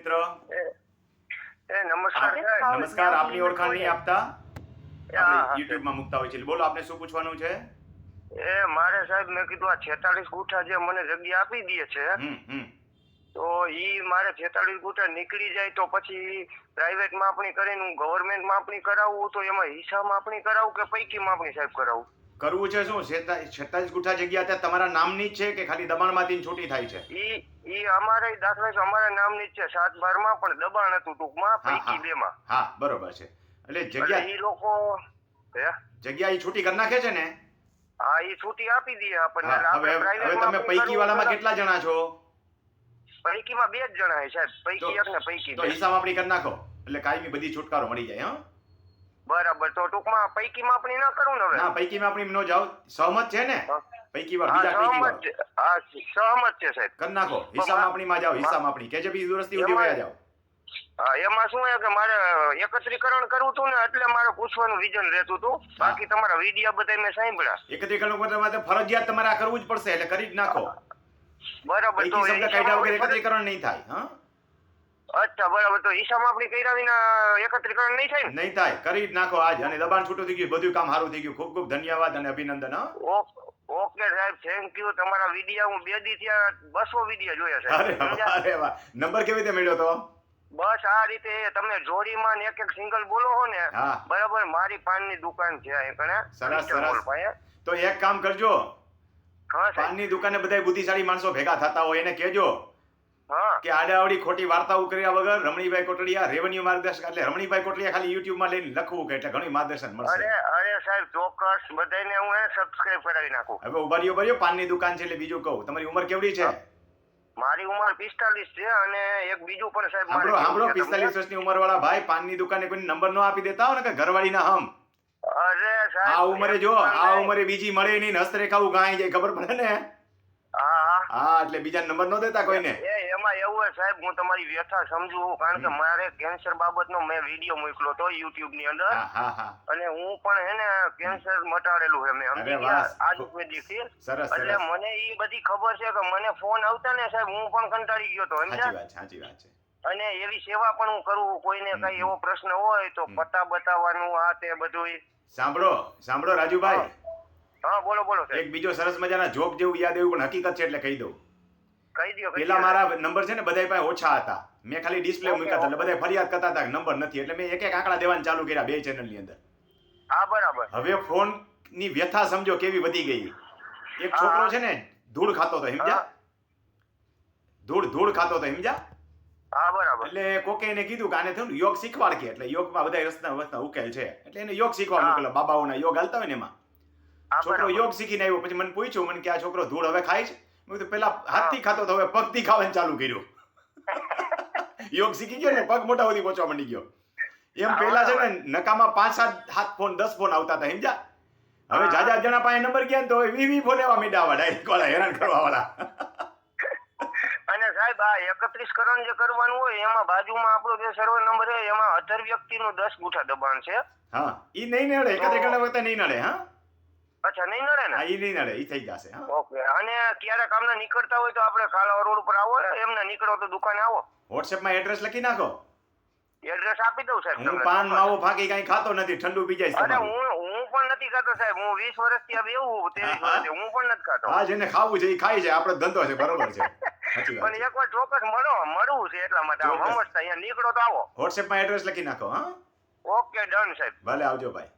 મિત્ર. નમસ્કાર નમસ્કાર આપની ઓળખાણ નહીં આપતા યુટ્યુબમાં મુકતા હોય છે. બોલો આપને શું પૂછવાનું છે? એ મારે સાહેબ મેં કીધું આ છેતાલીસ ગુઠા જે મને જગ્યા આપી દે છે હમ હમ. તો ઈ મારે છેતાલીસ ગુઠા નીકળી જાય તો પછી પ્રાઇવેટ માપણી કરીને હું ગવર્મેન્ટ માપણી કરાવું તો એમાં હિસાબ માપણી કરાવું કે પૈકી માપણી સાહેબ કરાવું? કરવું છે શું? છેતાલીસ ગુઠા જગ્યા ત્યાં તમારા નામની જ છે કે ખાલી દબાણમાંથી છૂટી થાય છે? ઈ ઈ અમારે દાખલા કે અમારા નામની જ છે. સાત બારમાં પણ દબાણ હતું ટૂંકમાં પૈકી બે માં હા બરોબર છે. એટલે જગ્યા ઈ લોકો જગ્યા એ છૂટી કરી નાખે છે ને? હા ઈ છૂટી આપી દે આપણને. હવે તમે પૈકી વાળામાં કેટલા જણા છો? પૈકીમાં બે જ જણા છે સાહેબ. પૈકી એક ને પૈકી તો હિસાબ આપણી કરી નાખો. એટલે કાયમી બધી છુટકારો મળી જાય હા? બરાબર તો ટૂંકમાં પૈકી માપણી ના કરું ને હવે? ના પૈકી માપણી નો જાવ સહમત છે ને? પૈકી વાર બીજા પૈકી વાર. હા સહમત છે સાહેબ. કર નાખો. હિસાબ માપણી માં જાવ હિસાબ માપણી. કેજે બીજી દુરસ્તી ઉડી એમાં- વયા જાવ એમાં શું છે કે મારે એકત્રીકરણ કરવું હતું ને એટલે મારે પૂછવાનું વિઝન રહેતું હતું બાકી તમારા વિડિયા બધા મેં સાંભળ્યા. એકત્રીકરણ કરવા માટે ફરજિયાત તમારે આ કરવું જ પડશે એટલે કરી જ નાખો. બરાબર તો એકત્રીકરણ નહીં થાય હા? અચ્છા બરાબર. તો હિસાબ માપણી કર્યા વિના એકત્રીકરણ નહીં થાય ને? નહીં થાય. કરી જ નાખો આજ. અને દબાણ છૂટું થઈ ગયું. બધું કામ સારું થઈ ગયું. ખૂબ ખૂબ ધન્યવાદ અને અભિનંદન હા. ઓકે સાહેબ થેન્ક યુ તમારા વિડિયા હું બે દી ત્યાં બસો વિડિયા જોયા અરે વાહ, અરે વાહ. નંબર કેવી રીતે મળ્યો તો? બસ આ રીતે તમે જોડીમાં ને એક એક સિંગલ બોલો હો ને હા. બરાબર મારી પાનની દુકાન છે અહીં કણે સરસ, સરસ. Mall પાસે. તો એક કામ કરજો. હા સાહેબ. પાનની દુકાને બધા બુદ્ધિશાળી માણસો ભેગા થતા હોય એને કહેજો. કે આડાવડી ખોટી વાર્તાઓ કર્યા વગર રમણીભાઈ કોટડિયા રેવન્યુ માર્ગદર્શક એટલે રમણીભાઈ કોટડિયા ખાલી યુટ્યુબમાં લઈને લખવું કે એટલે ઘણી માર્ગદર્શન મળશે. અરે સાહેબ ચોક્કસ. બધાને હું એ સબસ્ક્રાઇબ કરાવી નાખું. હવે ઉભારીઓ ભર્યો પાનની દુકાન છે એટલે બીજું કહું. તમારી ઉંમર કેવડી છે? મારી ઉંમર પિસ્તાલીસ છે અને એક બીજું પણ સાહેબ મારે સાંભળો. સાંભળો પિસ્તાલીસ વર્ષની ઉંમર વાળા ભાઈ પાનની દુકાને કોઈ નંબર નો આપી દેતા હો ને કે ઘરવાળીના હમ. અરે સાહેબ આ ઉંમરે જો આ ઉંમરે બીજી મળે નહીં હસ્તરેખાવું ગાય જાય. ખબર પડે ને? હા હા. હા એટલે બીજા નંબર નો દેતા કોઈને? એ એમાં એવું સાહેબ હું તમારી વ્યથા સમજુ કારણ કે મારે કેન્સર બાબતનો મેં વીડિયો મોકલો તો યુટ્યુબની અંદર અને હું પણ હે ને કેન્સર મટાડેલું છે મેં સમજી ગયા આયુર્વેદિકથી એટલે મને એ બધી ખબર છે કે મને ફોન આવતા ને સાહેબ હું પણ કંટાળી ગયો તો સમજ્યા? છે સાચી વાત છે. અને એવી સેવા પણ હું કરું કોઈને કઈ એવો પ્રશ્ન હોય તો પત્તા પતા બતાવવાનું આ તે બધું સાંભળો સાંભળો રાજુભાઈ. હા બોલો બોલો એક બીજો સરસ મજાના જોક જેવું યાદ એવું પણ હકીકત છે એટલે કહી દઉં. પેલા મારા નંબર છે ને બધા પાસે ઓછા હતા. મેં ખાલી ડિસ્પ્લે મૂક્યા હતા એટલે બધા ફરિયાદ કરતા હતા નંબર નથી. એટલે મેં એક એક આંકડા દેવાનું ચાલુ કર્યા બે ચેનલની અંદર. હા બરાબર. હવે ફોનની વ્યથા સમજો કેવી વધી ગઈ. એક છોકરો છે ને ધૂળ ખાતો હતો સમજ્યા? ધૂળ ધૂળ ખાતો હતો સમજ્યા? હા બરાબર. એટલે કોકે એને કીધું કે આને થયું યોગ શીખવાડ કે એટલે યોગમાં બધા રસ્તા વસ્તા ઉકેલ છે. એટલે એને યોગ શીખવા. મોકલો બાબાઓના યોગ હાલતા હોય ને એમાં. છોકરો યોગ શીખીને આવ્યો. પછી મને પૂછ્યું મને કે આ છોકરો ધૂળ હવે ખાય છે? મેં કીધું પેલા હાથથી ખાતો તો હવે પગથી ખાવાનું ચાલુ કર્યું. યોગ શીખી ગયો ને પગ મોટા સુધી પહોંચવા માંડી ગયો. એમ પેલા છે ને નકામાં પાંચ સાત હાથ ફોન દસ ફોન આવતા હતા સમજ્યા? હવે. જાજા જણા પાસે નંબર ગયા તો વી વી ફોન એવા મીડા વાળા હેરાન કરવા વાળા. અને સાહેબ આ એકત્રીસ કરણ જે કરવાનું હોય એમાં બાજુમાં આપણો જે સર્વે નંબર છે એમાં અઢાર વ્યક્તિનું દસ ગુઠા દબાણ છે. હા એ નહીં નડે એકત્રીસ કરવા વખતે નહીં નડે હા? અચ્છા નહીં નડે ને? હા ઈ નહીં નડે એ થઈ જશે હા. ઓકે અને ક્યારેક આમને નીકળતા હોય તો આપણે કાલા રોડ ઉપર આવો એમને નીકળો તો દુકાને આવો. વોટ્સએપમાં એડ્રેસ લખી નાખો. એડ્રેસ આપી દઉં સાહેબ હું પાન માવો ફાંકી કઈ ખાતો નથી ઠંડુ પી જાય અરે હું હું પણ નથી ખાતો સાહેબ હું વીસ વર્ષથી આ એવું ત્રેવીસ. વર્ષથી હું પણ નથી ખાતો. હા જેને ખાવું છે એ ખાય છે આપણો ધંધો છે બરોબર છે. પણ એકવાર ચોક્કસ મળો મળવું છે એટલા માટે. સમજતા અહીંયા નીકળો તો આવો. વોટ્સએપમાં એડ્રેસ લખી નાખો હા. ઓકે ડન સાહેબ. ભલે આવજો ભાઈ.